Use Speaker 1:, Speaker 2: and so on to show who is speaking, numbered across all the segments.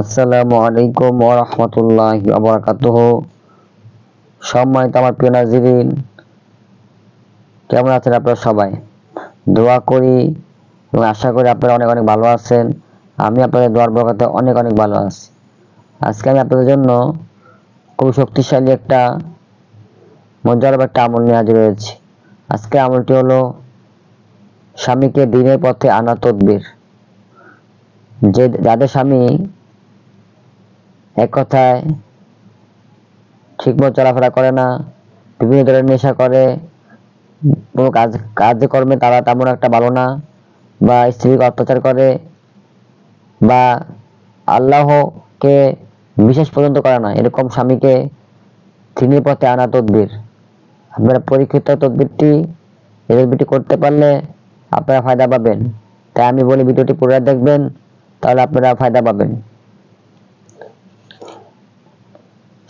Speaker 1: আসসালামু আলাইকুম ওয়া রাহমাতুল্লাহি ওয়া বারাকাতুহু। সম্মানিত আমার প্রিয় নাজিরিন, কেমন আছেন আপনারা সবাই? দোয়া করি এবং আশা করি আপনারা অনেক অনেক ভালো আছেন। আমি আপনাদের দোয়ার বরকতে অনেক অনেক ভালো আছি। আজকে আমি আপনাদের জন্য খুব শক্তিশালী একটা মজার একটা আমল নিয়ে হাজির হয়েছি। আজকে আমলটি হলো স্বামীকে দিনের পথে আনা তদবির। যে, যাদের স্বামী এক কথায়, ঠিকমতো চলাফেরা করে না, বিভিন্ন ধরনের নেশা করে, কোনো কাজ কাজকর্মে তারা তেমন একটা ভালো না, বা স্ত্রীকে অত্যাচার করে, বা আল্লাহকে বিশ্বাস পর্যন্ত করে না, এরকম স্বামীকে তিনি পথে আনা তদবির। আপনারা পরীক্ষিত তদবিরটি এই করতে পারলে আপনারা ফায়দা পাবেন। তাই আমি বলি, ভিডিওটি পুরো দেখবেন, তাহলে আপনারা ফায়দা পাবেন।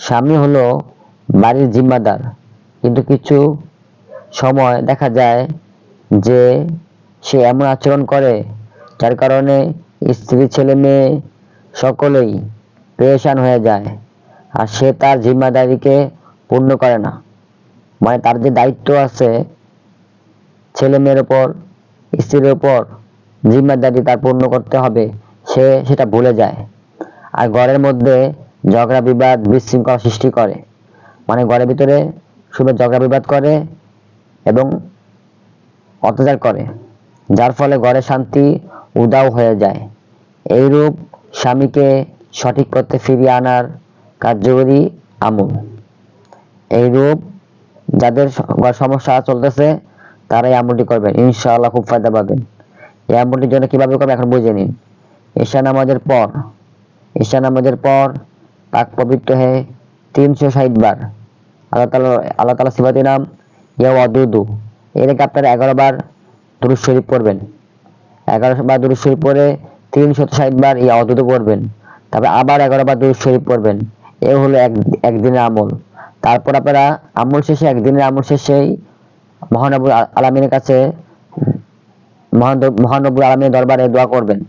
Speaker 1: স্বামী হলো বাড়ির জিম্মাদার। কিন্তু কিছু সময় দেখা যায় যে সে এমন আচরণ করে যার কারণে স্ত্রী, ছেলে, মেয়ে সকলেই পেরেশান হয়ে যায় আর সে তার জিম্মাদারিকে পূর্ণ করে না। মানে তার যে দায়িত্ব আছে ছেলে মেয়ের ওপর, স্ত্রীর ওপর জিম্মাদারি তার পূর্ণ করতে হবে, সে সেটা ভুলে যায়। আর ঘরের মধ্যে ঝগড়া বিবাদ, বিশৃঙ্খলা সৃষ্টি করে। মানে ঘরের ভিতরে শুধু ঝগড়া বিবাদ করে এবং অত্যাচার করে, যার ফলে ঘরে শান্তি উদাও হয়ে যায়। এইরূপ স্বামীকে সঠিক পথে ফিরিয়ে আনার কার্যকরী আমল। এইরূপ যাদের সমস্যা চলতেছে তারা এই আমলটি করবেন। ইনশাআল্লাহ খুব ফায়দা পাবেন। এই আমলটির জন্য কীভাবে করবেন, এখন বুঝে নিন। ঈশা নামাজের পর ঈশা নামাজের পর পাক পবিত্র হয়ে তিনশো ষাট বার। আল্লাহ তালা আল্লাহ নাম ইয়া ওয়াদুদু এটাকে আপনারা এগারো বার দুরুদ শরীফ পড়বেন। এগারো বার দুরুদ শরীফ পড়ে তিনশো ষাট বার ইয়া ওয়াদুদু পড়বেন। তারপর আবার এগারো বার দুরুদ শরীফ পড়বেন। এ হলো এক একদিনের আমল। তারপর আপনারা আমল শেষে একদিনের আমল শেষেই মহানবুল আলমিনের কাছে মহান- মহানবুল আলমীর দরবারে দোয়া করবেন।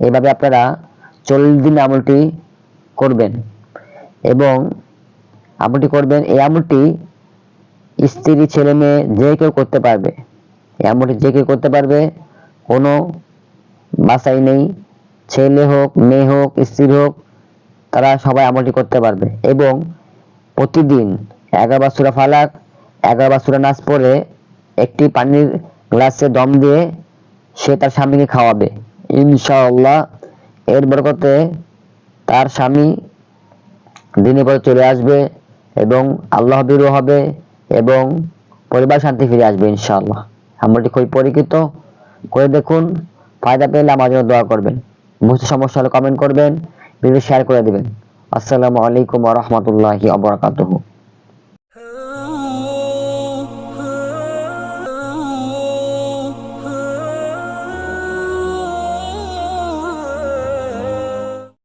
Speaker 1: এইভাবে আপনারা চল্লিশ দিন আমলটি করবেন। এবং আমলটি করবেন, এই আমলটি স্ত্রী, ছেলে, মেয়ে যে কেউ করতে পারবে। এই আমলটি যে কেউ করতে পারবে, কোনো বাসাই নেই। ছেলে হোক, মেয়ে হোক, স্ত্রী হোক, তারা সবাই আমলটি করতে পারবে। এবং প্রতিদিন এগারো বার সুরা ফালাক এগারো বার সুরা নাচ পরে একটি পানির গ্লাসে দম দিয়ে সে তার স্বামীকে খাওয়াবে। ইনশাআল্লাহ এর বরকতে তার স্বামী দিনের পরে চলে আসবে এবং আল্লাহ বিরু হবে এবং পরিবার শান্তি ফিরে আসবে, ইনশাআল্লাহ। আমলটি খুবই পরিচিত। করে দেখুন, ফায়দা পেলে আমার জন্য দোয়া করবেন। বুঝতে সমস্যা হলে কমেন্ট করবেন ভিডিও শেয়ার করে দেবেন। আসসালামু আলাইকুম ওয়া রাহমাতুল্লাহি